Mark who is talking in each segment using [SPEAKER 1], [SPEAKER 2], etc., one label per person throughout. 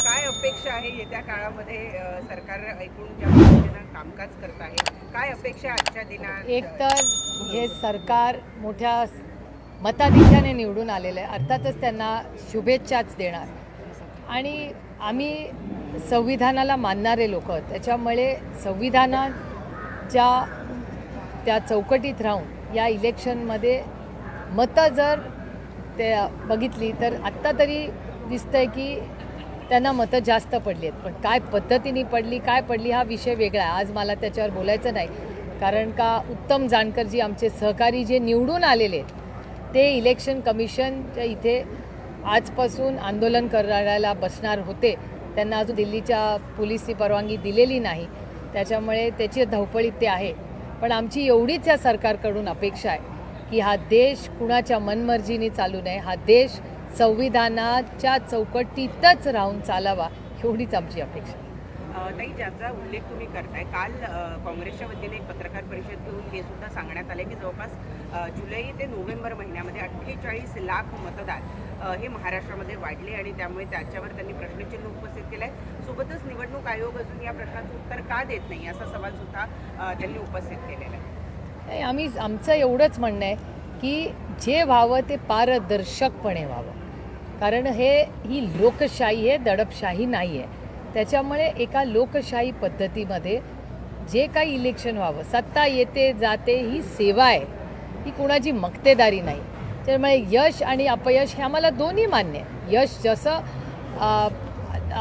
[SPEAKER 1] काय अपेक्षा आहे? येत्या काळामध्ये सरकार ऐकून ज्या पद्धतीनं कामकाज करत आहे काय अपेक्षा आजच्या दिनात?
[SPEAKER 2] एक तर हे सरकार मोठ्या मताधिक्याने निवडून आलेलं आहे. अर्थातच त्यांना शुभेच्छाच देणार. आणि आम्ही संविधानाला मानणारे लोक त्याच्यामुळे संविधानाच्या त्या चौकटीत राहून या इलेक्शनमध्ये मतं जर ते बघितली तर आत्ता तरी दिसतंय की त्यांना मतं जास्त पडली आहेत पण काय पद्धतीने पडली काय पडली हा विषय वेगळा आहे. आज मला त्याच्यावर बोलायचं नाही. कारण का उत्तम जानकरजी आमचे सहकारी जे निवडून आलेले आहेत ते इलेक्शन कमिशनच्या इथे आजपासून आंदोलन करायला बसणार होते. त्यांना अजून दिल्लीच्या पोलिसची परवानगी दिलेली नाही. त्याच्यामुळे त्याची धावपळी ते आहे. पण आमची एवढीच या सरकारकडून अपेक्षा आहे. की हा देश कुणाच्या मनमर्जीने चालू नये हा देश संविधानाच्या चौकटीतच राहून चालावा एवढीच आमची अपेक्षा.
[SPEAKER 1] ताई ज्याचा उल्लेख तुम्ही करताय काल काँग्रेसच्या वतीने एक पत्रकार परिषद घेऊन हे सुद्धा सांगण्यात आले की जवळपास जुलै ते नोव्हेंबर महिन्यामध्ये अठ्ठेचाळीस लाख मतदार हे महाराष्ट्रामध्ये वाढले आणि त्यामुळे त्याच्यावर त्यांनी प्रश्नचिन्ह उपस्थित केलं आहे सोबतच निवडणूक आयोग अजून या प्रश्नाचं उत्तर का देत नाही असा सवाल सुद्धा त्यांनी उपस्थित केलेला आहे.
[SPEAKER 2] नाही, आम्ही आमचं एवढंच म्हणणं आहे की जे व्हावं ते पारदर्शकपणे व्हावं. कारण हे ही लोकशाही आहे दडपशाही नाही आहे. त्याच्यामुळे एका लोकशाही पद्धतीमध्ये जे काही इलेक्शन व्हावं सत्ता येते जाते ही सेवा आहे. ही कुणाची मक्तेदारी नाही. त्यामुळे यश आणि अपयश हे आम्हाला दोन्ही मान्य आहे. यश जसं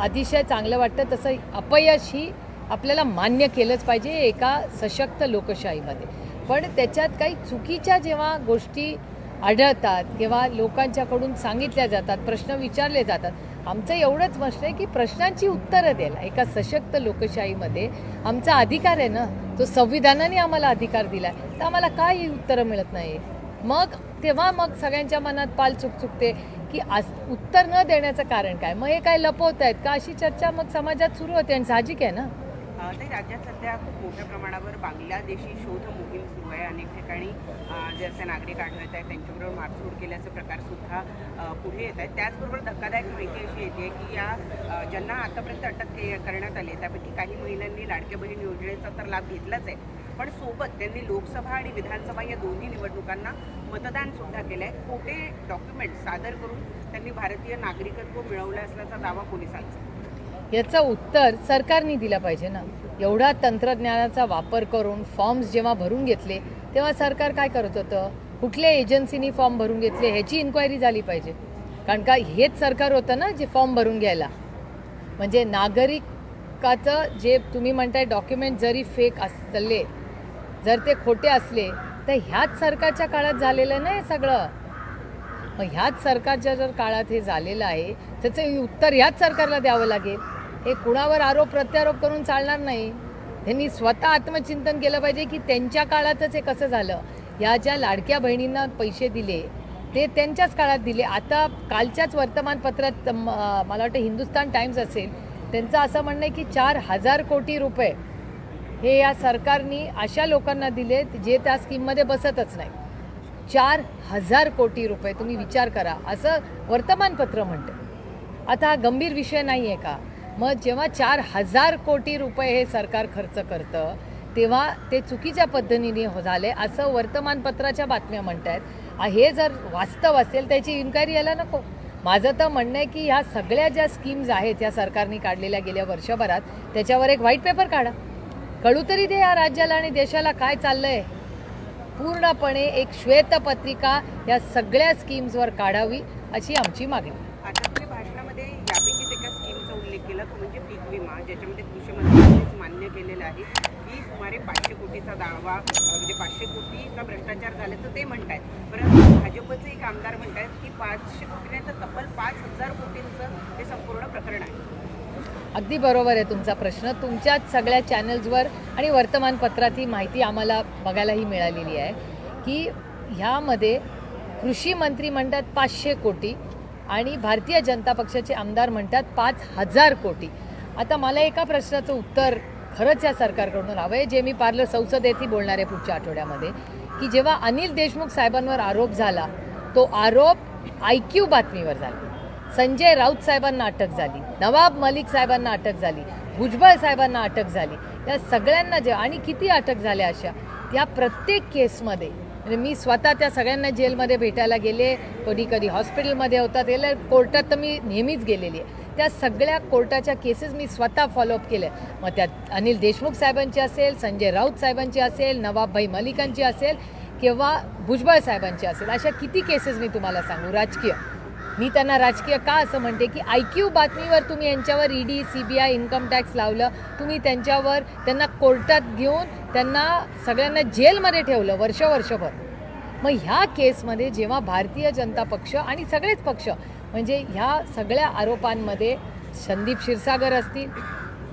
[SPEAKER 2] अतिशय चांगलं वाटतं तसं अपयश ही आपल्याला मान्य केलंच पाहिजे एका सशक्त लोकशाहीमध्ये. पण त्याच्यात काही चुकीच्या जेव्हा गोष्टी आढळतात किंवा लोकांच्याकडून सांगितल्या जातात प्रश्न विचारले जातात आमचं एवढंच म्हणणं आहे की प्रश्नांची उत्तरं द्यायला. एका सशक्त लोकशाहीमध्ये आमचा अधिकार आहे ना तो संविधानाने आम्हाला अधिकार दिला आहे तर आम्हाला काय ही उत्तरं मिळत नाही. मग तेव्हा मग सगळ्यांच्या मनात पाल चुक चुकते की आज उत्तर न देण्याचं कारण काय? मग हे काय लपवत आहेत का? अशी चर्चा मग समाजात सुरू होते आणि साहजिक आहे ना?
[SPEAKER 1] अ, राज्यात सध्या खूप मोठ्या प्रमाणावर बांगलादेशी शोध मोहीम आहे. अनेक ठिकाणी जे असे नागरिक आढळत आहेत त्यांच्याबरोबर मारसूड केल्याचे प्रकार सुद्धा पुढे येत आहेत. त्याचबरोबर धक्कादायक माहिती अशी येते की या ज्यांना आतापर्यंत अटक के करण्यात आली त्यापैकी काही महिलांनी लाडक्या बहीण योजनेचा तर लाभ घेतलाच आहे. पण सोबत त्यांनी लोकसभा आणि विधानसभा या दोन्ही निवडणुकांना मतदान सुद्धा केलं आहे खोटे डॉक्युमेंट सादर करून त्यांनी भारतीय नागरिकत्व मिळवलं असल्याचा दावा पोलिसांचा.
[SPEAKER 2] याचं उत्तर सरकारने दिलं पाहिजे ना? एवढा तंत्रज्ञानाचा वापर करून फॉर्म्स जेव्हा भरून घेतले तेव्हा सरकार काय करत होतं? कुठल्या एजन्सीनी फॉर्म भरून घेतले ह्याची इन्क्वायरी झाली पाहिजे. कारण का हेच सरकार होतं ना जे फॉर्म भरून घ्यायला. म्हणजे नागरिकाचं जे तुम्ही म्हणताय डॉक्युमेंट जरी फेक असले जर ते खोटे असले तर ह्याच सरकारच्या काळात झालेलं नाही सगळं. मग ह्याच सरकारच्या जर काळात हे झालेलं आहे त्याचं उत्तर ह्याच सरकारला द्यावं लागेल. हे कुणावर आरोप प्रत्यारोप करून चालणार नाही. त्यांनी स्वतः आत्मचिंतन केलं पाहिजे की त्यांच्या काळातच हे कसं झालं. या ज्या लाडक्या बहिणींना पैसे दिले ते त्यांच्याच काळात दिले. आता कालच्याच वर्तमानपत्रात मला वाटतं हिंदुस्तान टाइम्स असेल त्यांचं असं म्हणणं आहे की चार हजार कोटी रुपये हे या सरकारनी अशा लोकांना दिले जे त्या स्कीममध्ये बसतच नाही. चार हजार कोटी रुपये तुम्ही विचार करा. असं वर्तमानपत्र म्हणतं. आता हा गंभीर विषय नाही आहे का? मग जेव्हा चार हजार कोटी रुपये हे सरकार खर्च करतं तेव्हा ते चुकीच्या पद्धतीने हो- झाले. असं वर्तमानपत्राच्या बातम्या म्हणत आहेत हे जर वास्तव असेल त्याची इन्क्वायरी यायला नको. माझं तर म्हणणं आहे की ह्या सगळ्या ज्या स्कीम्स आहेत या सरकारने काढलेल्या गेल्या वर्षभरात त्याच्यावर एक व्हाईट पेपर काढा. कळू तरी दे या राज्याला आणि देशाला काय चाललंय. पूर्णपणे एक श्वेतपत्रिका या सगळ्या स्कीम्सवर काढावी अशी आमची मागणी
[SPEAKER 1] आता तुम्ही भाषणामध्ये यापैकीच एका स्कीमचा उल्लेख केला तो म्हणजे पीक विमा ज्याच्यामध्ये कृषी मंत्र्यांनीच मान्य केलेलं आहे. की सुमारे पाचशे कोटीचा दावा म्हणजे पाचशे कोटीचा भ्रष्टाचार झाल्याचं ते म्हणतायत. परंतु भाजपचे एक आमदार म्हणतायत की पाचशे कोटी नाही तर तब्बल पाच हजार कोटींचं हे संपूर्ण प्रकरण आहे.
[SPEAKER 2] अगदी बरोबर आहे तुमचा प्रश्न. तुमच्याच सगळ्या चॅनल्सवर आणि वर्तमानपत्रात ही माहिती आम्हाला बघायलाही मिळालेली आहे की ह्यामध्ये कृषी मंत्री म्हणतात पाचशे कोटी आणि भारतीय जनता पक्षाचे आमदार म्हणतात पाच हजार कोटी. आता मला एका प्रश्नाचं उत्तर खरंच या सरकारकडून हवं आहे जे मी पार्लं संसदेतही बोलणार आहे पुढच्या आठवड्यामध्ये की जेव्हा अनिल देशमुख साहेबांवर आरोप झाला तो आरोप आय क्यू बातमीवर झाला. संजय राऊत साहेबांना अटक झाली नवाब मलिक साहेबांना अटक झाली भुजबळ साहेबांना अटक झाली. या सगळ्यांना जे आणि किती अटक झाल्या अशा या प्रत्येक केसमध्ये म्हणजे मी स्वतः त्या सगळ्यांना जेलमध्ये भेटायला गेले कधी कधी हॉस्पिटलमध्ये होतात याला कोर्टात तर मी नेहमीच गेलेली आहे. त्या सगळ्या कोर्टाच्या केसेस मी स्वतः फॉलोअप केल्या मग त्यात अनिल देशमुख साहेबांची असेल संजय राऊत साहेबांची असेल नवाबभाई मलिकांची असेल किंवा भुजबळ साहेबांची असेल अशा किती केसेस मी तुम्हाला सांगू? राजकीय. मी त्यांना राजकीय का असं म्हणते की आय क्यू बातमीवर तुम्ही यांच्यावर ED C B I income tax लावलं तुम्ही त्यांच्यावर त्यांना कोर्टात घेऊन त्यांना सगळ्यांना जेलमध्ये ठेवलं वर्ष वर्षभर मग ह्या केसमध्ये जेव्हा भारतीय जनता पक्ष आणि सगळेच पक्ष म्हणजे ह्या सगळ्या आरोपांमध्ये संदीप क्षीरसागर असतील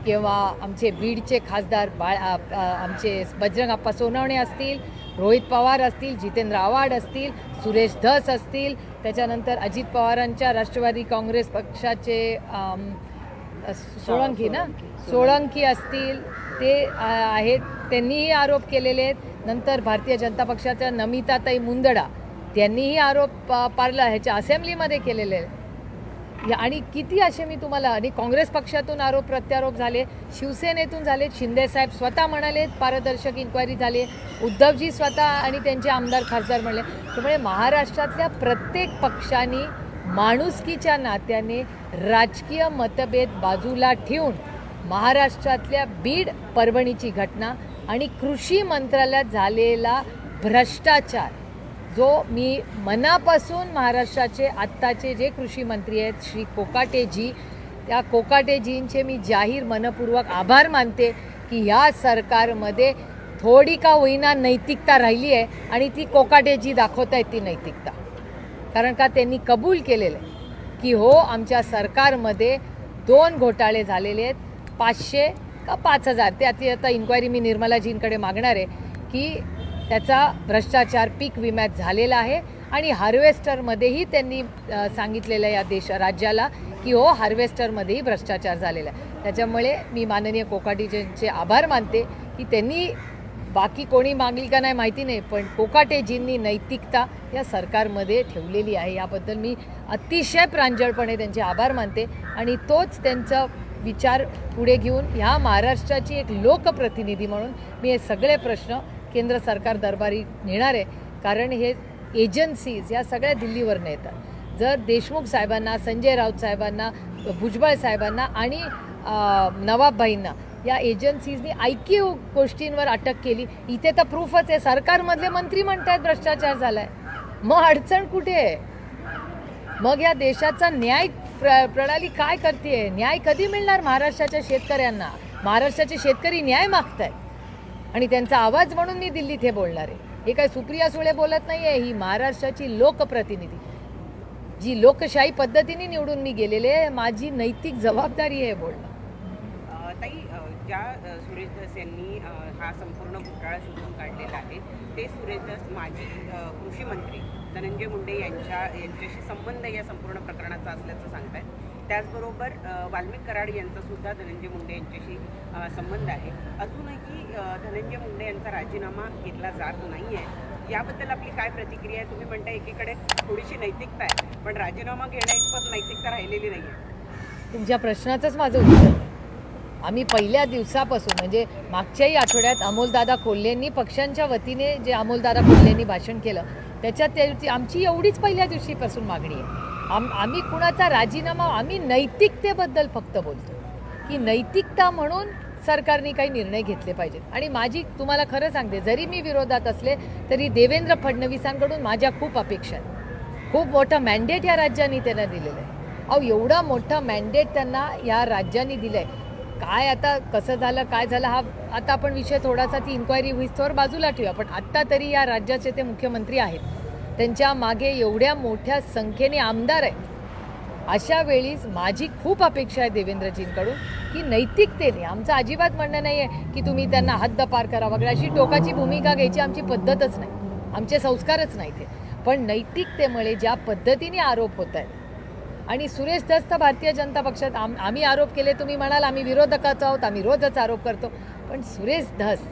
[SPEAKER 2] किंवा आमचे बीडचे खासदार बाळ आमचे बजरंग अप्पा सोनवणे असतील रोहित पवार असतील जितेंद्र आव्हाड असतील सुरेश धस असतील त्याच्यानंतर अजित पवारांच्या राष्ट्रवादी काँग्रेस पक्षाचे सोळंकी ना? सोळंकी असतील ते आहेत. त्यांनीही आरोप केलेले आहेत. नंतर भारतीय जनता पक्षाच्या नमिताताई मुंदडा त्यांनीही आरोप पारला ह्याच्या असेंब्लीमध्ये केलेले. या- आणि किती असे मी तुम्हाला आणि काँग्रेस पक्षातून आरोप प्रत्यारोप झाले शिवसेनेतून झाले शिंदेसाहेब स्वतः म्हणाले पारदर्शक इन्क्वायरी झाली उद्धवजी स्वतः आणि त्यांचे आमदार खासदार म्हणले. त्यामुळे महाराष्ट्रातल्या प्रत्येक पक्षाने माणुसकीच्या नात्याने राजकीय मतभेद बाजूला ठेवून महाराष्ट्रातल्या बीड परभणीची घटना आणि कृषी मंत्रालयात झालेला भ्रष्टाचार जो मी मनापासून महाराष्ट्राचे आत्ताचे जे कृषी मंत्री आहेत श्री कोकाटेजी त्या कोकाटेजींचे मी जाहीर मनपूर्वक आभार मानते की ह्या सरकारमध्ये थोडी का होईना नैतिकता राहिली आहे आणि ती कोकाटेजी दाखवत आहेत ती नैतिकता. कारण का त्यांनी कबूल केलेलं आहे की हो आमच्या सरकारमध्ये दोन घोटाळे झालेले आहेत पाचशे का पाच हजार? ते आता आता इन्क्वायरी मी निर्मलाजींकडे मागणार आहे की त्याचा भ्रष्टाचार पीक विम्यात झालेला आहे. आणि हार्वेस्टरमध्येही त्यांनी सांगितलेलं आहे या देश राज्याला की हो हार्वेस्टरमध्येही भ्रष्टाचार झालेला आहे. त्याच्यामुळे मी माननीय कोकाटेजींचे आभार मानते की त्यांनी बाकी कोणी मागली का नाही माहिती नाही पण कोकाटेजींनी नैतिकता या सरकारमध्ये ठेवलेली आहे. याबद्दल मी अतिशय प्रांजळपणे त्यांचे आभार मानते आणि तोच त्यांचा विचार पुढे घेऊन ह्या महाराष्ट्राची एक लोकप्रतिनिधी म्हणून मी हे सगळे प्रश्न केंद्र सरकार दरबारी नेणार आहे. कारण हे एजन्सीज या सगळ्या दिल्लीवरनं येतात. जर देशमुख साहेबांना संजय राऊत साहेबांना भुजबळ साहेबांना आणि नवाबभाईंना या एजन्सीजनी ऐकीव गोष्टींवर अटक केली. इथे तर प्रूफच आहे. सरकारमधले मंत्री म्हणतायत भ्रष्टाचार झालाय. मग अडचण कुठे आहे? मग या देशाचा न्याय प्र प्रणाली काय करते न्याय कधी मिळणार महाराष्ट्राच्या शेतकऱ्यांना? महाराष्ट्राचे शेतकरी न्याय मागतायत. आणि त्यांचा आवाज म्हणून मी दिल्लीत हे बोलणार आहे. हे काय सुप्रिया सुळे बोलत नाही आहे ही महाराष्ट्राची लोकप्रतिनिधी. जी लोकशाही पद्धतीने निवडून मी गेलेले माझी नैतिक जबाबदारी आहे बोलणं.
[SPEAKER 1] ताई ज्या सुरेश धस यांनी हा संपूर्ण घोटाळा शोधून काढलेला आहे ते सुरेश धस माजी कृषी मंत्री धनंजय मुंडे यांच्या यांच्याशी संबंध या संपूर्ण प्रकरणाचा असल्याचं सांगतायत. त्याचबरोबर वाल्मिक कराड यांचासुद्धा धनंजय मुंडे यांच्याशी संबंध आहे. अजूनही धनंजय मुंडे यांचा राजीनामा घेतला जात नाही आहे याबद्दल आपली काय प्रतिक्रिया आहे? तुम्ही म्हणता एकीकडे थोडीशी नैतिकता आहे पण राजीनामा घेण्याइतपत नैतिकता राहिलेली नाही आहे
[SPEAKER 2] तुमच्या प्रश्नाचंच माझं उत्तर आहे. आम्ही पहिल्या दिवसापासून म्हणजे मागच्याही आठवड्यात अमोलदादा कोल्हेंनी पक्षांच्या वतीने जे अमोलदादा कोल्हेंनी भाषण केलं त्याच्यात त्याची आमची एवढीच पहिल्या दिवशीपासून मागणी आहे. आम आम्ही कुणाचा राजीनामा आम्ही नैतिकतेबद्दल फक्त बोलतो. की नैतिकता म्हणून सरकारने काही निर्णय घेतले पाहिजेत. आणि माझी तुम्हाला खरं सांगते जरी मी विरोधात असले तरी देवेंद्र फडणवीसांकडून माझ्या खूप अपेक्षा आहेत. खूप मोठं मॅन्डेट या राज्यांनी त्यांना दिलेलं आहे. अहो एवढा मोठा मॅन्डेट त्यांना या राज्यांनी दिलं आहे काय आता कसं झालं काय झालं हा आता आपण विषय थोडासा ती इन्क्वायरी होईस्तोवर बाजूला ठेवूया. पण आत्ता तरी या राज्याचे ते मुख्यमंत्री आहेत. त्यांच्या मागे एवढ्या मोठ्या संख्येने आमदार आहेत. अशा वेळीच माझी खूप अपेक्षा आहे देवेंद्रजींकडून की नैतिकतेने आमचं अजिबात म्हणणं नाही आहे की तुम्ही त्यांना हद्दपार करा वगैरे अशी टोकाची भूमिका घ्यायची आमची पद्धतच नाही. आमचे संस्कारच नाही ते पण नैतिकतेमुळे ज्या पद्धतीने आरोप होत आहेत आणि सुरेश दस्त भारतीय जनता पक्षात आम आम्ही आरोप केले तुम्ही म्हणाल आम्ही विरोधकाच आहोत आम्ही रोजच आरोप करतो. पण सुरेश धस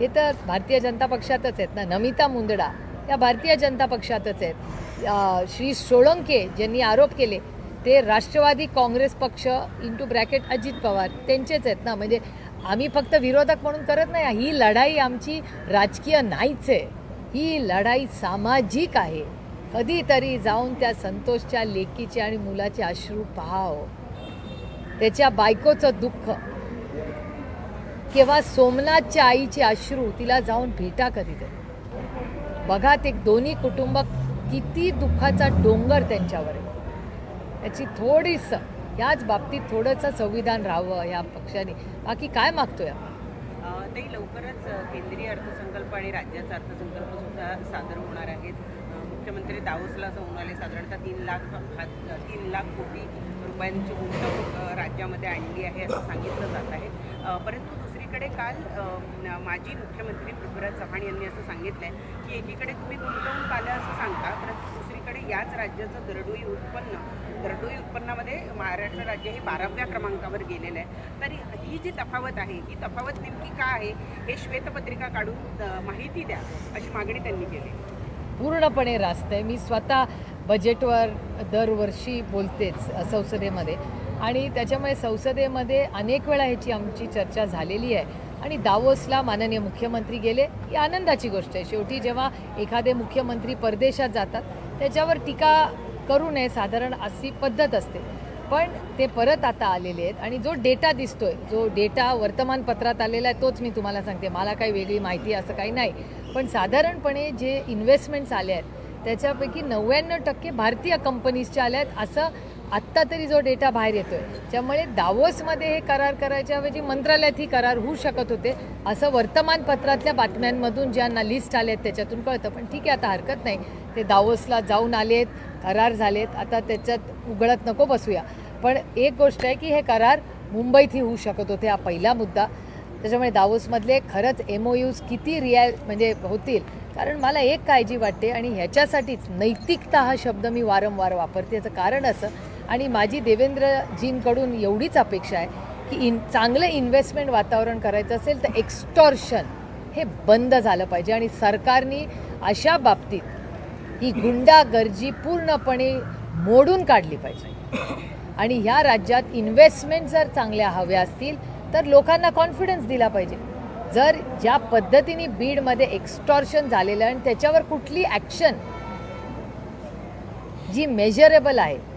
[SPEAKER 2] हे तर भारतीय जनता पक्षातच आहेत ना नमिता मुंदडा या भारतीय जनता पक्षातच आहेत. श्री सोळंके ज्यांनी आरोप केले ते राष्ट्रवादी काँग्रेस पक्ष इंटू ब्रॅकेट अजित पवार त्यांचेच आहेत ना. म्हणजे आम्ही फक्त विरोधक म्हणून करत नाही ही लढाई आमची राजकीय नाहीच आहे. ही लढाई सामाजिक आहे. कधीतरी जाऊन त्या संतोषच्या लेकीचे आणि मुलाचे अश्रू पाहाव. त्याच्या बायकोचं दुःख. किंवा सोमनाथच्या आईचे अश्रू तिला जाऊन भेटा कधीतरी बघा ते दोन्ही कुटुंब किती दुःखाचा डोंगर त्यांच्यावर आहे. याची थोडीसं याच बाबतीत थोडंसं संविधान राहावं या पक्षाने. बाकी काय मागतोय आपण?
[SPEAKER 1] अ, लवकरच केंद्रीय अर्थसंकल्प आणि राज्याचा अर्थसंकल्प सुद्धा सादर होणार आहेत. मुख्यमंत्री दावोसला जाऊन आले साधारणतः तीन लाख हात- तीन लाख कोटी रुपयांची गुंतवणूक राज्यामध्ये आणली आहे असं सांगितलं जात आहे. परंतु दुसरीकडे काल माजी मुख्यमंत्री पृथ्वीराज चव्हाण यांनी असं सांगितलं आहे की एकीकडे तुम्ही गुंतवणूक आलं असं सांगता परंतु दुसरीकडे याच राज्याचं दरडोई उत्पन्न दरडोई उत्पन्नामध्ये महाराष्ट्र राज्य हे बाराव्या क्रमांकावर गेलेलं आहे. तरी ही जी तफावत आहे ही तफावत नेमकी का आहे हे श्वेतपत्रिका काढून माहिती द्या अशी मागणी त्यांनी केली.
[SPEAKER 2] पूर्णपणे रास्त आहे. मी स्वतः बजेटवर दरवर्षी बोलतेच संसदेमध्ये. आणि त्याच्यामुळे संसदेमध्ये अनेक वेळा ह्याची आमची चर्चा झालेली आहे. आणि दावोसला माननीय मुख्यमंत्री गेले ही आनंदाची गोष्ट आहे. शेवटी जेव्हा एखादे मुख्यमंत्री परदेशात जातात त्याच्यावर टीका करू नये साधारण अशी पद्धत असते. पण ते परत आता आलेले आहेत आणि जो डेटा दिसतोय जो डेटा वर्तमानपत्रात आलेला आहे तोच मी तुम्हाला सांगते. मला काही वेगळी माहिती असं काही नाही. पण साधारणपणे जे इन्व्हेस्टमेंट्स आले आहेत त्याच्यापैकी नव्याण्णव टक्के भारतीय कंपनीजच्या आल्या आहेत असं आत्ता तरी जो डेटा बाहेर येतोय त्यामुळे दावोसमध्ये हे करार करायच्या ऐवजी मंत्रालयात ही करार होऊ शकत होते असं वर्तमानपत्रातल्या बातम्यांमधून ज्यांना लिस्ट आले आहेत त्याच्यातून कळतं. पण ठीक आहे आता हरकत नाही. ते दावोसला जाऊन आले आहेत करार झालेत आता त्याच्यात उघडत नको बसूया. पण एक गोष्ट आहे की हे करार मुंबईतही होऊ शकत होते हा पहिला मुद्दा. त्याच्यामुळे दावोसमधले खरंच एम ओ यूज किती रिया म्हणजे होतील? कारण मला एक काळजी वाटते आणि ह्याच्यासाठीच नैतिकता हा शब्द मी वारंवार वापरते याचं कारण असं आणि माझी देवेंद्रजींकडून एवढीच अपेक्षा आहे की इन चांगलं इन्व्हेस्टमेंट वातावरण करायचं असेल तर एक्स्टॉर्शन हे बंद झालं पाहिजे. आणि सरकारने अशा बाबतीत ही गुंडागर्जी पूर्णपणे मोडून काढली पाहिजे. आणि ह्या राज्यात इन्व्हेस्टमेंट जर चांगल्या हव्या असतील तर लोकांना कॉन्फिडन्स दिला पाहिजे. जर ज्या पद्धतीने बीडमध्ये एक्स्टॉर्शन झालेलं आहे आणि त्याच्यावर कुठली ॲक्शन जी मेजरेबल आहे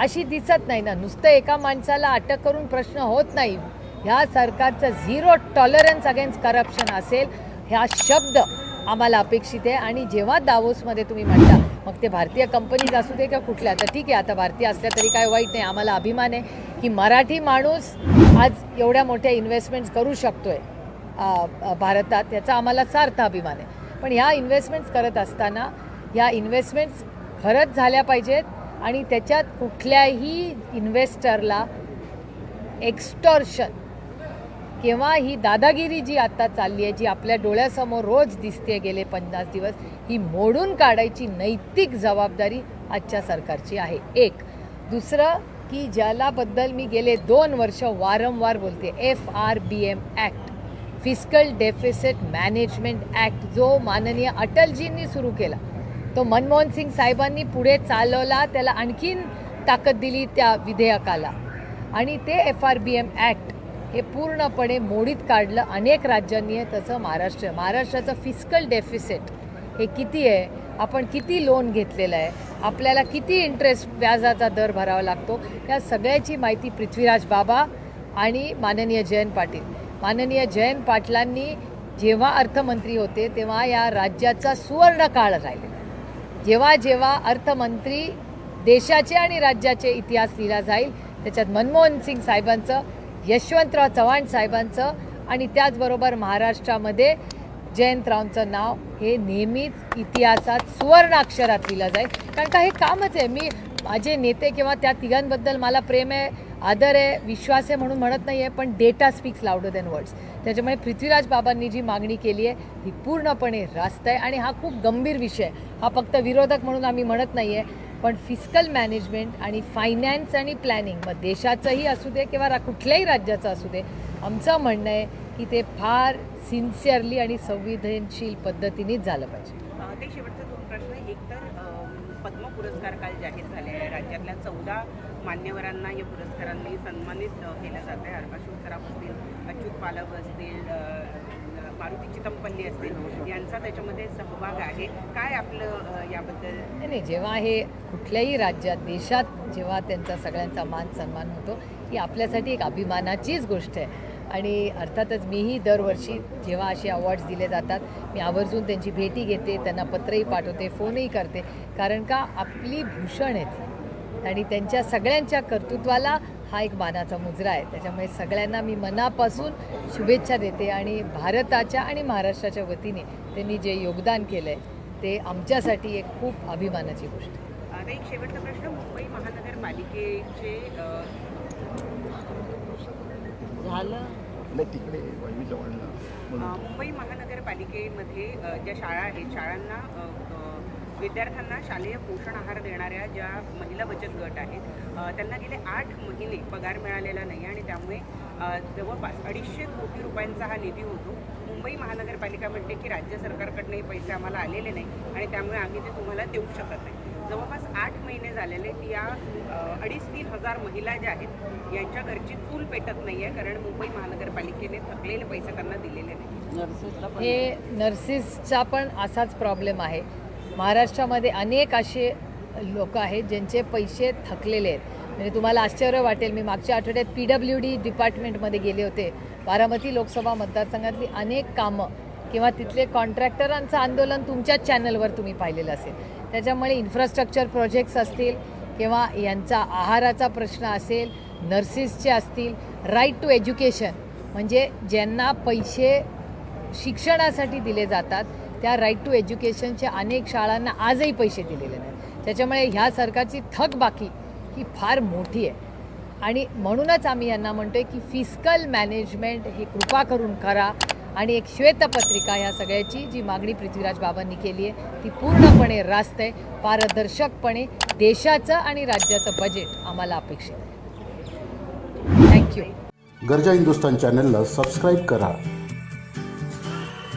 [SPEAKER 2] अशी दिसत नाही ना. नुसतं एका माणसाला अटक करून प्रश्न होत नाही. ह्या सरकारचं झिरो टॉलरन्स अगेन्स्ट करप्शन असेल ह्या शब्द आम्हाला अपेक्षित आहे. आणि जेव्हा दावोसमध्ये तुम्ही म्हणता मग ते भारतीय कंपनीज असू दे का कुठल्या तर ठीक आहे आता भारतीय असल्या तरी काय वाईट नाही आम्हाला अभिमान आहे की मराठी माणूस आज एवढ्या मोठ्या इन्व्हेस्टमेंट्स करू शकतोय आहे भारतात. याचा आम्हाला सार्थ अभिमान आहे. पण ह्या इन्व्हेस्टमेंट्स करत असताना ह्या इन्व्हेस्टमेंट्स खरंच झाल्या पाहिजेत. आणि त्याच्यात कुठल्याही इन्व्हेस्टरला एक्स्टॉर्शन किंवा ही दादागिरी जी आता चालली आहे जी आपल्या डोळ्यासमोर रोज दिसते गेले पन्नास दिवस ही मोडून काढायची नैतिक जबाबदारी आजच्या सरकारची आहे. एक. दुसरं की ज्यालाबद्दल मी गेले दोन वर्ष वारंवार बोलते F R B M act fiscal deficit management act जो माननीय अटलजींनी सुरू केला. तो मनमोहन सिंग साहेबांनी पुढे चालवला त्याला आणखीन ताकद दिली त्या विधेयकाला. आणि ते F R B M act हे पूर्णपणे मोडीत काढलं अनेक राज्यांनी आहे तसं महाराष्ट्र. महाराष्ट्राचं फिस्कल डेफिसिट हे किती आहे? आपण किती लोन घेतलेलं आहे? आपल्याला किती इंटरेस्ट व्याजाचा दर भरावा लागतो? या सगळ्याची माहिती पृथ्वीराज बाबा आणि माननीय जयंत पाटील. माननीय जयंत पाटलांनी जेव्हा अर्थमंत्री होते तेव्हा या राज्याचा सुवर्ण काळ राहिलेला. जेव्हा जेव्हा अर्थमंत्री देशाचे आणि राज्याचे इतिहास लिहिला जाईल त्याच्यात मनमोहन सिंग साहेबांचं यशवंतराव चव्हाण साहेबांचं आणि त्याचबरोबर महाराष्ट्रामध्ये जयंतरावांचं नाव हे नेहमीच इतिहासात सुवर्ण अक्षरात लिहिलं जाईल. कारण का हे कामच आहे. मी माझे नेते किंवा त्या तिघांबद्दल मला प्रेम आहे आदर आहे विश्वास आहे म्हणून म्हणत नाही आहे पण data speaks louder than words त्याच्यामुळे पृथ्वीराज बाबांनी जी मागणी केली आहे ही पूर्णपणे रास्त आहे आणि हा खूप गंभीर विषय आहे. हा फक्त विरोधक म्हणून आम्ही म्हणत नाही आहे पण फिस्कल मॅनेजमेंट आणि फायनान्स आणि प्लॅनिंग मग देशाचंही असू दे किंवा रा कुठल्याही राज्याचं असू दे आमचं म्हणणं आहे की ते फार सिन्सिअरली आणि संवेदनशील पद्धतीनेच झालं पाहिजे.
[SPEAKER 1] ते दोन प्रश्न. एक तर पद्म पुरस्कार काल जाहीर झाले आहे. राज्यातल्या चौदा मान्यवरांना या पुरस्कारांनी सन्मानित केलं जात आहे अशोक सराफ असतील अच्युत पालक असतील मारुती चितमपल्ली असतील यांचा त्याच्यामध्ये सहभाग आहे. काय आपलं याबद्दल?
[SPEAKER 2] नाही नाही जेव्हा हे कुठल्याही राज्यात देशात जेव्हा त्यांचा सगळ्यांचा मान सन्मान होतो ही आपल्यासाठी एक अभिमानाचीच गोष्ट आहे. आणि अर्थातच मीही दरवर्षी जेव्हा असे अवॉर्ड्स दिले जातात मी आवर्जून त्यांची भेटी घेते त्यांना पत्रही पाठवते फोनही करते. कारण का आपली भूषण आहे आणि त्यांच्या सगळ्यांच्या कर्तृत्वाला हा एक मानाचा मुजरा आहे. त्याच्यामुळे सगळ्यांना मी मनापासून शुभेच्छा देते आणि भारताच्या आणि महाराष्ट्राच्या वतीने त्यांनी जे योगदान केलं आहे ते आमच्यासाठी एक खूप अभिमानाची गोष्ट. आहे
[SPEAKER 1] आता एक शेवटचा प्रश्न मुंबई महानगरपालिकेचे
[SPEAKER 3] नाही तिकडे
[SPEAKER 1] मुंबई महानगरपालिकेमध्ये ज्या शाळा आहेत शाळांना विद्यार्थ्यांना शालेय पोषण आहार देणाऱ्या ज्या महिला बचत गट आहेत त्यांना गेले आठ महिने पगार मिळालेला नाही आणि त्यामुळे जवळपास अडीचशे कोटी रुपयांचा हा निधी होतो. मुंबई महानगरपालिका म्हणते की राज्य सरकारकडनं हे पैसे आम्हाला आलेले नाही आणि त्यामुळे आम्ही ते तुम्हाला देऊ शकत नाही. जवळपास आठ महिने झालेले या अडीच तीन हजार महिला ज्या आहेत यांच्या घरची चूल पेटत नाही आहे कारण मुंबई महानगरपालिकेने थकलेले पैसे त्यांना दिलेले नाही.
[SPEAKER 2] हे नर्सिसचा पण असाच प्रॉब्लेम आहे. महाराष्ट्रामध्ये अनेक असे लोक आहेत ज्यांचे पैसे थकलेले आहेत. म्हणजे तुम्हाला आश्चर्य वाटेल मी मागच्या आठवड्यात पी डब्ल्यू डी डिपार्टमेंटमध्ये गेले होते. बारामती लोकसभा मतदारसंघातली अनेक कामं किंवा तिथले कॉन्ट्रॅक्टरांचं आंदोलन तुमच्याच चॅनलवर तुम्ही पाहिलेलं असेल. त्याच्यामुळे इन्फ्रास्ट्रक्चर प्रोजेक्ट्स असतील किंवा यांचा आहाराचा प्रश्न असेल नर्सेसचे असतील राईट टू एज्युकेशन म्हणजे ज्यांना पैसे शिक्षणासाठी दिले जातात त्या राईट टू एज्युकेशनच्या अनेक शाळांना आजही पैसे दिलेले नाहीत. त्याच्यामुळे ह्या सरकारची थकबाकी ही फार मोठी आहे. आणि म्हणूनच आम्ही यांना म्हणतोय की फिस्कल मॅनेजमेंट हे कृपा करून करा. आणि एक श्वेतपत्रिका ह्या सगळ्याची जी मागणी पृथ्वीराज बाबांनी केली आहे ती पूर्णपणे रास्त आहे पारदर्शकपणे देशाचं आणि राज्याचं बजेट आम्हाला अपेक्षित आहे. थँक्यू
[SPEAKER 4] गरजा हिंदुस्तान चॅनलला सबस्क्राईब करा.